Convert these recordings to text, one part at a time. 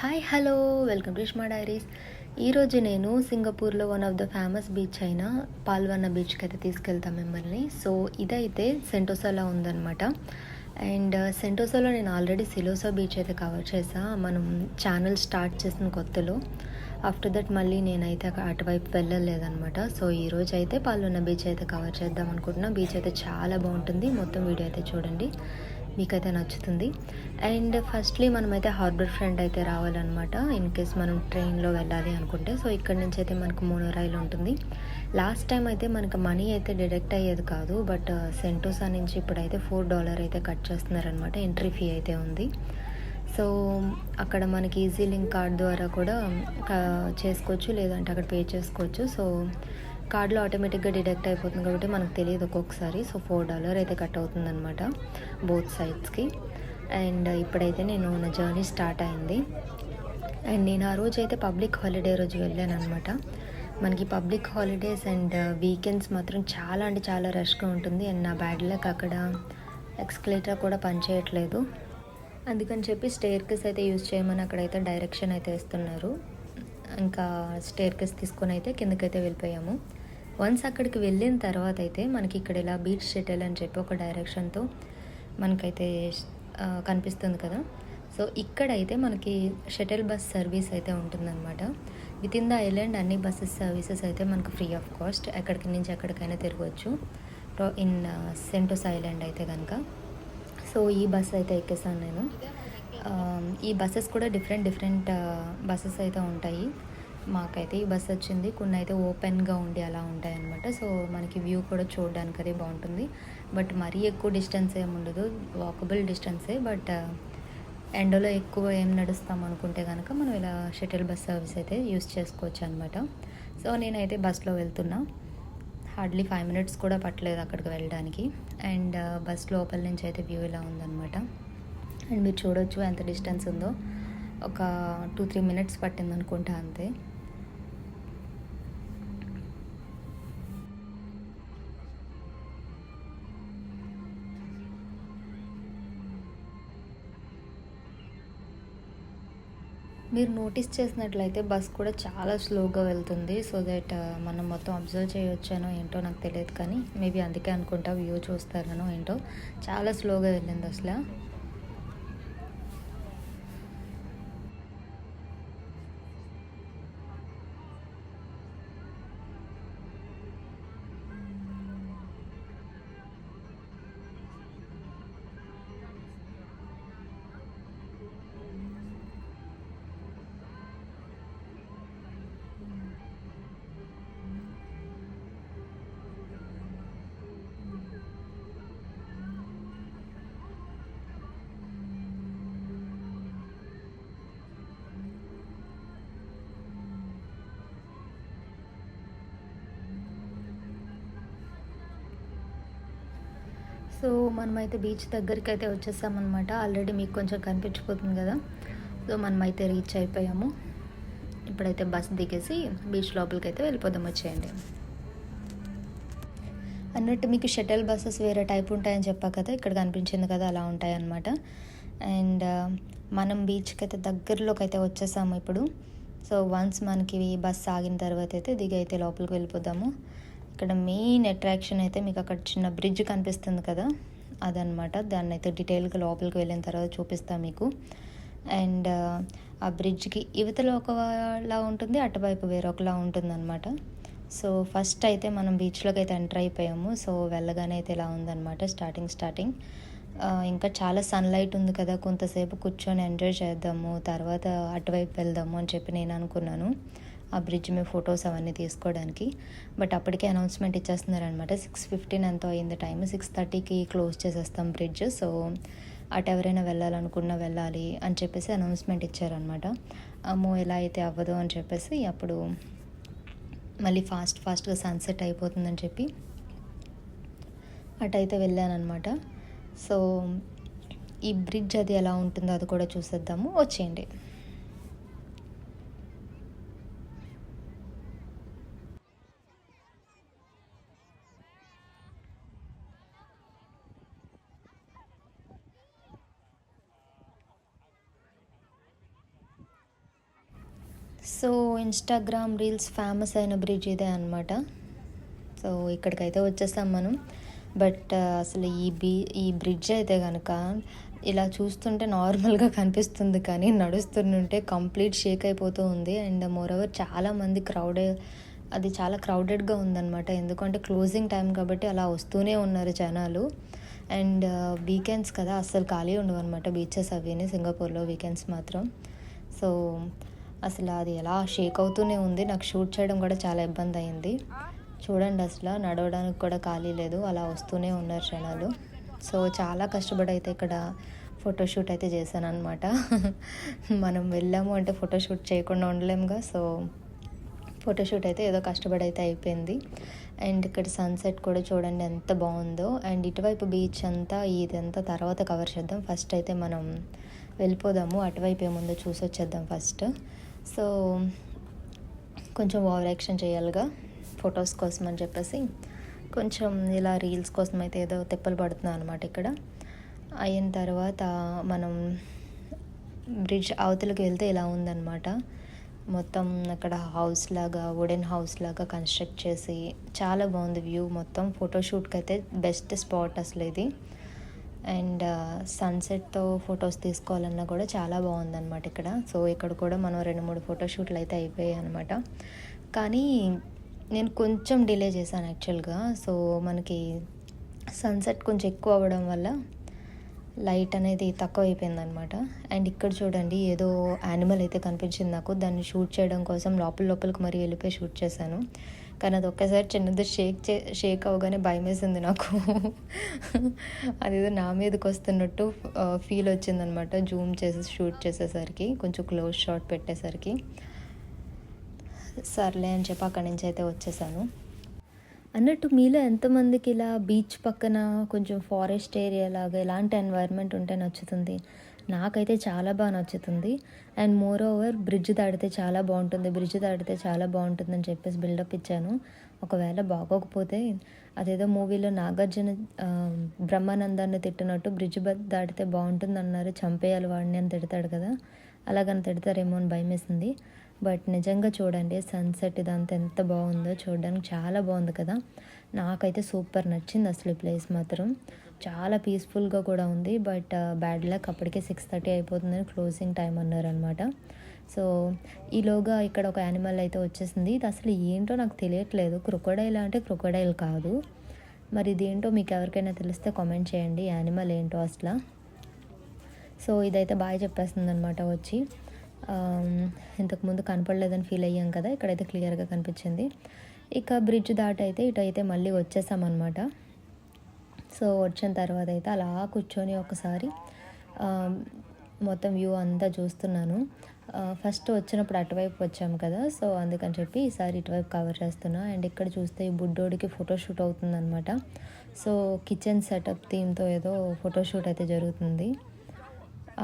Hi hello welcome to Ishma diaries ఈరోజు నేను సింగపూర్లో one of the famous beach అయిన పాల్వన్న బీచ్కి అయితే తీసుకెళ్తాను మిమ్మల్ని. సో ఇదైతే సెంటోసాలో ఉందన్నమాట. అండ్ uh, సెంటోసాలో నేను ఆల్రెడీ సిలోసా బీచ్ అయితే కవర్ చేసా మనం ఛానల్ స్టార్ట్ చేసిన కొత్తలో. ఆఫ్టర్ దట్ మళ్ళీ నేనైతే అటువైపు వెళ్ళలేదనమాట సో ఈరోజు అయితే పాల్వన్న బీచ్ అయితే కవర్ చేద్దాం అనుకుంటున్నా. బీచ్ అయితే చాలా బాగుంటుంది. మొత్తం వీడియో అయితే చూడండి. మీకైతే నచ్చుతుంది. అండ్ ఫస్ట్లీ మనమైతే హార్బర్ ఫ్రంట్ అయితే రావాలన్నమాట. ఇన్ కేస్ మనం ట్రైన్లో వెళ్ళాలి అనుకుంటే. సో ఇక్కడ నుంచి అయితే మనకు మోనోరైల్ ఉంటుంది. లాస్ట్ టైం అయితే మనకు మనీ అయితే డిడక్ట్ అయ్యేది కాదు. బట్ సెంటోసా నుంచి ఇప్పుడైతే ఫోర్ డాలర్ అయితే కట్ చేస్తున్నారనమాట ఎంట్రీ ఫీ అయితే ఉంది. సో అక్కడ మనకి ఈజీ లింక్ కార్డ్ ద్వారా కూడా క- చేసుకోవచ్చు. లేదంటే అక్కడ పే చేసుకోవచ్చు. సో కార్డులో ఆటోమేటిక్గా డిడక్ట్ అయిపోతుంది కాబట్టి మనకు తెలియదు ఒక్కొక్కసారి. సో ఫోర్ డాలర్ అయితే కట్ అవుతుందన్నమాట బోత్ సైడ్స్కి. అండ్ ఇప్పుడైతే నేను నా జర్నీ స్టార్ట్ అయింది. అండ్ నేను ఆ రోజు అయితే పబ్లిక్ హాలిడే రోజు వెళ్ళాను అనమాట మనకి పబ్లిక్ హాలిడేస్ అండ్ వీకెండ్స్ మాత్రం చాలా అంటే చాలా రష్గా ఉంటుంది. అండ్ నా బ్యాడ్ లక్ అక్కడ ఎక్స్కలేటర్ కూడా పనిచేయట్లేదు. అందుకని చెప్పి స్టేర్కెస్ అయితే యూజ్ చేయమని అక్కడైతే డైరెక్షన్ అయితే ఇస్తున్నారు. ఇంకా స్టేర్కెస్ తీసుకొని అయితే కిందకైతే వెళ్ళిపోయాము. వన్స్ అక్కడికి వెళ్ళిన తర్వాత అయితే మనకి ఇక్కడ ఇలా బీచ్ షటిల్ అని చెప్పి ఒక డైరెక్షన్తో మనకైతే కనిపిస్తుంది కదా. సో ఇక్కడైతే మనకి షటిల్ బస్ సర్వీస్ అయితే ఉంటుందన్నమాట. విత్ ఇన్ ద ఐలాండ్ అన్ని బస్సెస్ సర్వీసెస్ అయితే మనకు ఫ్రీ ఆఫ్ కాస్ట్ ఎక్కడికి నుంచి ఎక్కడికైనా తిరగవచ్చు ఇన్ సెంటోస్ ఐలాండ్ అయితే కనుక సో ఈ బస్ అయితే ఎక్కేసాను నేను. ఈ బస్సెస్ కూడా డిఫరెంట్ డిఫరెంట్ బస్సెస్ అయితే ఉంటాయి. మాకైతే ఈ బస్ వచ్చింది. కొన్ని అయితే ఓపెన్గా ఉండి అలా ఉంటాయి అనమాట సో మనకి వ్యూ కూడా చూడడానికి అదే బాగుంటుంది. బట్ మరీ ఎక్కువ డిస్టెన్స్ ఏమి ఉండదు. వాకబుల్ డిస్టెన్సే. బట్ ఎండలో ఎక్కువ ఏం నడుస్తాం అనుకుంటే కనుక మనం ఇలా షటిల్ బస్ సర్వీస్ అయితే యూస్ చేసుకోవచ్చు అనమాట సో నేనైతే బస్లో వెళ్తున్నా. హార్డ్లీ ఫైవ్ మినిట్స్ కూడా పట్టలేదు అక్కడికి వెళ్ళడానికి. అండ్ బస్ లోపల నుంచి అయితే వ్యూ ఇలా ఉందన్నమాట. అండ్ మీరు చూడొచ్చు ఎంత డిస్టెన్స్ ఉందో. ఒక టూ త్రీ మినిట్స్ పట్టింది అనుకుంటా అంతే. మీరు నోటీస్ చేసినట్లయితే బస్ కూడా చాలా స్లోగా వెళ్తుంది. సో దట్ మనం మొత్తం అబ్జర్వ్ చేయొచ్చానో ఏంటో నాకు తెలియదు కానీ మేబీ అందుకే అనుకుంటా వ్యూ చూస్తారనో ఏంటో. చాలా స్లోగా వెళ్ళింది అసలు. సో మనమైతే బీచ్ దగ్గరికి అయితే వచ్చేసామన్నమాట. ఆల్రెడీ మీకు కొంచెం కనిపించిపోతుంది కదా. సో మనమైతే రీచ్ అయిపోయాము. ఇప్పుడైతే బస్ దిగేసి బీచ్ లోపలికి అయితే వెళ్ళిపోదాం వచ్చేయండి. అన్నట్టు మీకు షటిల్ బస్సెస్ వేరే టైప్ ఉంటాయని చెప్పా కదా ఇక్కడ కనిపించింది కదా అలా ఉంటాయన్నమాట. అండ్ uh, మనం బీచ్కి అయితే దగ్గరలోకి అయితే వచ్చేసాము ఇప్పుడు. సో వన్స్ మనకి బస్ ఆగిన తర్వాత అయితే దిగి అయితే లోపలికి వెళ్ళిపోదాము. ఇక్కడ మెయిన్ అట్రాక్షన్ అయితే మీకు అక్కడ చిన్న బ్రిడ్జ్ కనిపిస్తుంది కదా? అదనమాట దాన్ని అయితే డీటెయిల్గా లోపలికి వెళ్ళిన తర్వాత చూపిస్తాను మీకు. అండ్ ఆ బ్రిడ్జ్కి ఇవతల ఒకలా ఉంటుంది అటువైపు వేరొకలా ఉంటుంది అనమాట సో ఫస్ట్ అయితే మనం బీచ్లోకి అయితే ఎంటర్ అయిపోయాము. సో వెళ్ళగానే అయితే ఇలా ఉందన్నమాట స్టార్టింగ్ స్టార్టింగ్ ఇంకా చాలా సన్లైట్ ఉంది కదా కొంతసేపు కూర్చొని ఎంజాయ్ చేద్దాము తర్వాత అటువైపు వెళ్దాము అని చెప్పి నేను అనుకున్నాను. ఆ బ్రిడ్జ్ మీద ఫొటోస్ అవన్నీ తీసుకోవడానికి. బట్ అప్పటికే అనౌన్స్మెంట్ ఇచ్చేస్తున్నారనమాట సిక్స్ ఫిఫ్టీన్ ఎంతో అయింది టైం సిక్స్ థర్టీకి క్లోజ్ చేసేస్తాం బ్రిడ్జ్ సో అటు ఎవరైనా వెళ్ళాలనుకున్నా వెళ్ళాలి అని చెప్పేసి అనౌన్స్మెంట్ ఇచ్చారనమాట అమ్మో ఎలా అయితే అవ్వదు అని చెప్పేసి అప్పుడు మళ్ళీ ఫాస్ట్ ఫాస్ట్గా సన్సెట్ అయిపోతుందని చెప్పి అటైతే వెళ్ళానమాట సో ఈ బ్రిడ్జ్ అది ఎలా ఉంటుందో అది కూడా చూసేద్దాము. వచ్చేయండి సో ఇన్స్టాగ్రామ్ రీల్స్ ఫేమస్ అయిన బ్రిడ్జ్ ఇదే అనమాట సో ఇక్కడికైతే వచ్చేసాం మనం. బట్ uh, అసలు ఈ బీ ఈ బ్రిడ్జ్ అయితే కనుక ఇలా చూస్తుంటే నార్మల్గా కనిపిస్తుంది కానీ నడుస్తుంటే కంప్లీట్ షేక్ అయిపోతూ ఉంది. అండ్ మోరోవర్ చాలామంది క్రౌడ్ అది చాలా క్రౌడెడ్గా ఉందన్నమాట. ఎందుకంటే క్లోజింగ్ టైం కాబట్టి అలా వస్తూనే ఉన్నారు జనాలు. అండ్ uh, వీకెండ్స్ కదా అస్సలు ఖాళీ ఉండవు అనమాట బీచెస్ అవిని సింగపూర్లో వీకెండ్స్ మాత్రం. సో అసలు అది ఎలా షేక్ అవుతూనే ఉంది. నాకు షూట్ చేయడం కూడా చాలా ఇబ్బంది అయింది. చూడండి అసలు నడవడానికి కూడా ఖాళీ లేదు. అలా వస్తూనే ఉన్నారు జనాలు. సో చాలా కష్టపడి అయితే ఇక్కడ ఫోటోషూట్ అయితే చేశాను అనమాట మనం వెళ్ళాము అంటే ఫోటోషూట్ చేయకుండా ఉండలేముగా సో ఫోటోషూట్ అయితే ఏదో కష్టపడి అయితే అయిపోయింది. అండ్ ఇక్కడ సన్సెట్ కూడా చూడండి ఎంత బాగుందో. అండ్ ఇటువైపు బీచ్ అంతా ఇదంతా తర్వాత కవర్ చేద్దాం. ఫస్ట్ అయితే మనం వెళ్ళిపోదాము. అటువైపు ఏముందో చూసి వచ్చేద్దాం ఫస్ట్ సో కొంచెం ఓవర్ యాక్షన్ చేయాలిగా ఫొటోస్ కోసం అని చెప్పేసి. కొంచెం ఇలా రీల్స్ కోసం అయితే ఏదో తెప్పలు పడుతున్నాను అనమాట ఇక్కడ. అయిన తర్వాత మనం బ్రిడ్జ్ అవతలకి వెళ్తే ఇలా ఉందన్నమాట. మొత్తం అక్కడ హౌస్ లాగా వుడెన్ హౌస్ లాగా కన్స్ట్రక్ట్ చేసి చాలా బాగుంది వ్యూ మొత్తం. ఫోటోషూట్కి అయితే బెస్ట్ స్పాట్ అసలు ఇది. అండ్ సన్సెట్తో ఫొటోస్ తీసుకోవాలన్నా కూడా చాలా బాగుందన్నమాట ఇక్కడ. సో ఇక్కడ కూడా మనం రెండు మూడు ఫోటోషూట్లు అయితే అయిపోయాయి అనమాట కానీ నేను కొంచెం డిలే చేశాను యాక్చువల్గా. సో మనకి సన్సెట్ కొంచెం ఎక్కువ అవ్వడం వల్ల లైట్ అనేది తక్కువ అయిపోయింది అనమాట అండ్ ఇక్కడ చూడండి ఏదో యానిమల్ అయితే కనిపించింది నాకు. దాన్ని షూట్ చేయడం కోసం లోపల లోపలికి మరి వెళ్ళిపోయి షూట్ చేశాను. కానీ అది ఒక్కసారి చిన్నది షేక్ చే షేక్ అవగానే భయం వేసింది నాకు. అదేదో నా మీదకి వస్తున్నట్టు ఫీల్ వచ్చిందనమాట జూమ్ చేసి షూట్ చేసేసరికి కొంచెం క్లోజ్ షాట్ పెట్టేసరికి. సర్లే అని చెప్పి అక్కడి నుంచి అయితే వచ్చేసాను. అన్నట్టు మీలో ఎంతమందికి ఇలా బీచ్ పక్కన కొంచెం ఫారెస్ట్ ఏరియా లాగా ఎలాంటి ఎన్వైర్న్మెంట్ ఉంటే నచ్చుతుంది? నాకైతే చాలా బాగా నచ్చుతుంది. అండ్ మోర్ ఓవర్ బ్రిడ్జ్ దాటితే చాలా బాగుంటుంది. బ్రిడ్జ్ దాటితే చాలా బాగుంటుంది అని చెప్పేసి బిల్డప్ ఇచ్చాను. ఒకవేళ బాగోకపోతే అదేదో మూవీలో నాగార్జున బ్రహ్మానందాన్ని తిట్టినట్టు బ్రిడ్జ్ దాటితే బాగుంటుంది అన్నారు చంపేయాలి వాడిని అని తిడతాడు కదా. అలాగని తిడతారేమో అని భయం వేసింది బట్ నిజంగా చూడండి సన్సెట్ ఇదంతా ఎంత బాగుందో చూడడానికి చాలా బాగుంది కదా. నాకైతే సూపర్ నచ్చింది అసలు ఈ ప్లేస్ మాత్రం. చాలా పీస్ఫుల్గా కూడా ఉంది బట్ బ్యాడ్ లక్ అప్పటికే సిక్స్ థర్టీ అయిపోతుందని క్లోజింగ్ టైం అన్నారనమాట సో ఈలోగా ఇక్కడ ఒక యానిమల్ అయితే వచ్చేసింది. ఇది అసలు ఏంటో నాకు తెలియట్లేదు. క్రొకోడైల్ అంటే క్రొకోడైల్ కాదు. మరి ఇదేంటో మీకు ఎవరికైనా తెలిస్తే కామెంట్ చేయండి. యానిమల్ ఏంటో అసలు. సో ఇదైతే బాగా చెప్పేస్తుంది అనమాట వచ్చి ఇంతకుముందు కనపడలేదని ఫీల్ అయ్యాం కదా ఇక్కడైతే క్లియర్గా కనిపించింది. ఇక బ్రిడ్జ్ దాటైతే ఇటైతే మళ్ళీ వచ్చేసామన్నమాట. సో వచ్చిన తర్వాత అయితే అలా కూర్చొని ఒకసారి మొత్తం వ్యూ అంతా చూస్తున్నాను. ఫస్ట్ వచ్చినప్పుడు అటువైపు వచ్చాము కదా సో అందుకని చెప్పి ఈసారి ఇటువైపు కవర్ చేస్తున్నా. అండ్ ఇక్కడ చూస్తే ఈ బుడ్డోడికి ఫోటోషూట్ అవుతుందన్నమాట. సో కిచెన్ సెటప్ థీమ్తో ఏదో ఫోటోషూట్ అయితే జరుగుతుంది.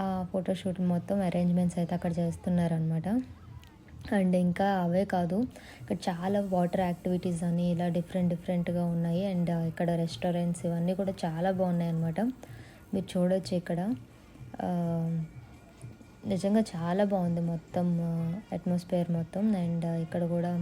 ఆ ఫోటోషూట్ మొత్తం అరేంజ్మెంట్స్ అయితే అక్కడ చేస్తున్నారనమాట అండ్ ఇంకా అవే కాదు ఇక్కడ చాలా వాటర్ యాక్టివిటీస్ అని ఇలా డిఫరెంట్ డిఫరెంట్గా ఉన్నాయి. అండ్ ఇక్కడ రెస్టారెంట్స్ ఇవన్నీ కూడా చాలా బాగున్నాయి అన్నమాట. మీరు చూడొచ్చు ఇక్కడ. నిజంగా చాలా బాగుంది మొత్తం అట్మాస్ఫియర్ మొత్తం. అండ్ ఇక్కడ కూడా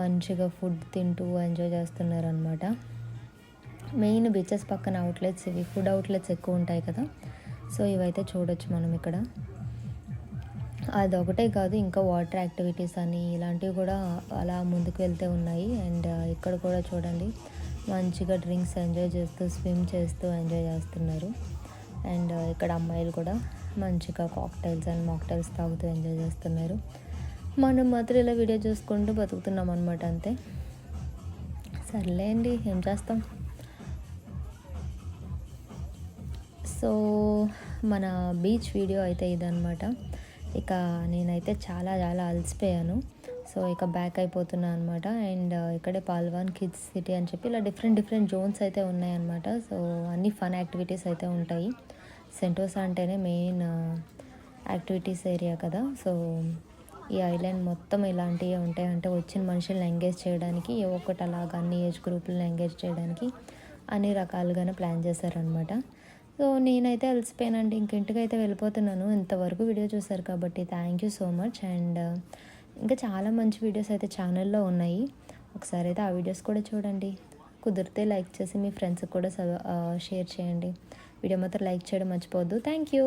మంచిగా ఫుడ్ తింటూ ఎంజాయ్ చేస్తున్నారు అనమాట మెయిన్ బీచెస్ పక్కన అవుట్లెట్స్ ఇవి ఫుడ్ అవుట్లెట్స్ ఎక్కువ ఉంటాయి కదా. సో ఇవైతే చూడొచ్చు మనం ఇక్కడ. అది ఒకటే కాదు ఇంకా వాటర్ యాక్టివిటీస్ అని ఇలాంటివి కూడా అలా ముందుకు వెళ్తే ఉన్నాయి. అండ్ ఇక్కడ కూడా చూడండి మంచిగా డ్రింక్స్ ఎంజాయ్ చేస్తూ స్విమ్ చేస్తూ ఎంజాయ్ చేస్తున్నారు. అండ్ ఇక్కడ అమ్మాయిలు కూడా మంచిగా కాక్టైల్స్ అండ్ మాక్టైల్స్ తాగుతూ ఎంజాయ్ చేస్తున్నారు. మనం మాత్రం ఇలా వీడియో చూసుకుంటూ బతుకుతున్నాం అనమాట అంతే. సర్లే అండి ఏం చేస్తాం? సో మన బీచ్ వీడియో అయితే ఇదనమాట ఇక నేనైతే చాలా చాలా అలసిపోయాను. సో ఇక బ్యాక్ అయిపోతున్నా అనమాట అండ్ ఇక్కడే పాల్వాన్ కిడ్స్ సిటీ అని చెప్పి ఇలా డిఫరెంట్ డిఫరెంట్ జోన్స్ అయితే ఉన్నాయన్నమాట. సో అన్ని ఫన్ యాక్టివిటీస్ అయితే ఉంటాయి. సెంటోసా అంటేనే మెయిన్ యాక్టివిటీస్ ఏరియా కదా. సో ఈ ఐలాండ్ మొత్తం ఇలాంటివి ఉంటాయి. అంటే వచ్చిన మనుషులను ఎంగేజ్ చేయడానికి ఏ ఒక్కటి అలాగా అన్ని ఏజ్ గ్రూపులను ఎంగేజ్ చేయడానికి అన్ని రకాలుగానే ప్లాన్ చేశారనమాట సో నేనైతే అలసిపోయానండి. ఇంకింటికి అయితే వెళ్ళిపోతున్నాను. ఇంతవరకు వీడియో చూసారు కాబట్టి thank you so much and ఇంకా చాలా మంచి వీడియోస్ అయితే ఛానల్లో ఉన్నాయి. ఒకసారి అయితే ఆ వీడియోస్ కూడా చూడండి. కుదిరితే లైక్ చేసి మీ ఫ్రెండ్స్కి కూడా షేర్ చేయండి. వీడియో మాత్రం లైక్ చేయడం మర్చిపోవద్దు. Thank you